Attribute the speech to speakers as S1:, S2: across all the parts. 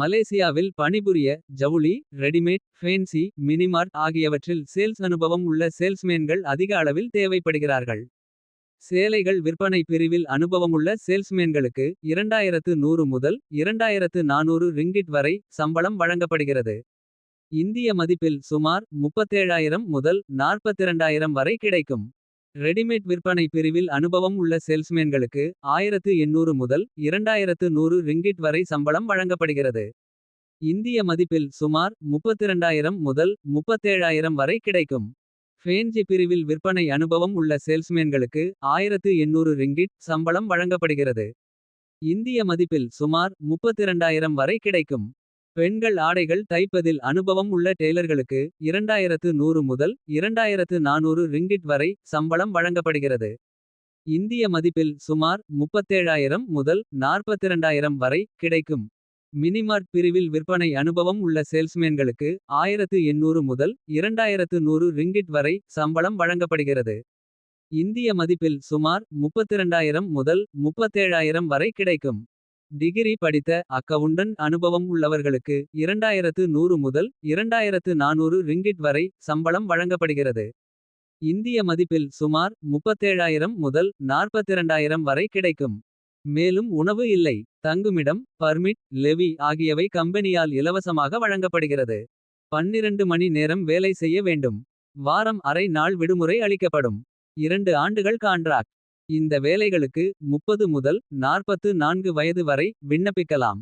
S1: மலேசியாவில் பணிபுரிய ஜவுளி ரெடிமேட் ஃபேன்சி மினிமார்ட் ஆகியவற்றில் சேல்ஸ் அனுபவம் உள்ள சேல்ஸ்மேன்கள் அதிக அளவில் தேவைப்படுகிறார்கள். சேலைகள் விற்பனை பிரிவில் அனுபவமுள்ள சேல்ஸ்மேன்களுக்கு. 2100 முதல் 2400 ரிங்கிட் வரை சம்பளம் வழங்கப்படுகிறது. இந்திய மதிப்பில் சுமார் 37000 முதல் 42000 வரை கிடைக்கும். ரெடிமேட் விற்பனை பிரிவில் அனுபவம் உள்ள சேல்ஸ்மேன்களுக்கு. 1800 முதல் 2100 ரிங்கிட் வரை சம்பளம் வழங்கப்படுகிறது. இந்திய மதிப்பில் சுமார் 32000 முதல் 37000 வரை கிடைக்கும். ஃபேன்ஜி பிரிவில் விற்பனை அனுபவம் உள்ள சேல்ஸ்மேன்களுக்கு. 1800 ரிங்கிட் சம்பளம் வழங்கப்படுகிறது. இந்திய மதிப்பில் சுமார் 32000 வரை கிடைக்கும். பெண்கள் ஆடைகள் தைப்பதில் அனுபவம் உள்ள டெய்லர்களுக்கு. 2100 முதல் 2400 ரிங்கிட் வரை சம்பளம் வழங்கப்படுகிறது. இந்திய மதிப்பில் சுமார் 37000 முதல் 42000 வரை கிடைக்கும். மினிமார்ட் பிரிவில் விற்பனை அனுபவம் உள்ள சேல்ஸ்மேன்களுக்கு. 1800 முதல் 2100 ரிங்கிட் வரை சம்பளம் வழங்கப்படுகிறது. இந்திய மதிப்பில் சுமார் 32000 முதல் 37000 வரை கிடைக்கும். டிகிரி படித்த அக்கவுண்டன்ட் அனுபவம் உள்ளவர்களுக்கு. 2100 முதல் 2400 ரிங்கிட் வரை சம்பளம் வழங்கப்படுகிறது. இந்திய மதிப்பில் சுமார் 37000 முதல் 42000 வரை கிடைக்கும். மேலும் உணவு இல்லை தங்குமிடம் பர்மிட் லெவி ஆகியவை கம்பெனியால் இலவசமாக வழங்கப்படுகிறது. 12 மணி நேரம் வேலை செய்ய வேண்டும். வாரம் அரை நாள் விடுமுறை அளிக்கப்படும். இரண்டு ஆண்டுகள் கான்ட்ராக்ட். இந்த வேலைகளுக்கு 30 முதல் 44 வயது வரை விண்ணப்பிக்கலாம்.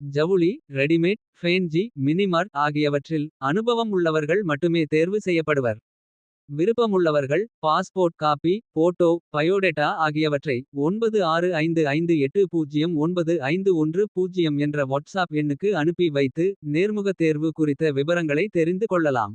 S1: ஜவுளி ரெடிமேட் ஃபேன்ஜி மினிமார்ட் ஆகியவற்றில். அனுபவம் உள்ளவர்கள் மட்டுமே தேர்வு செய்யப்படுவர். விருப்பமுள்ளவர்கள் பாஸ்போர்ட் காப்பி போட்டோ பயோடேட்டா ஆகியவற்றை. 9658095110 என்ற வாட்ஸ்ஆப் எண்ணுக்கு அனுப்பி வைத்து. நேர்முகத் தேர்வு குறித்த விவரங்களை தெரிந்து கொள்ளலாம்.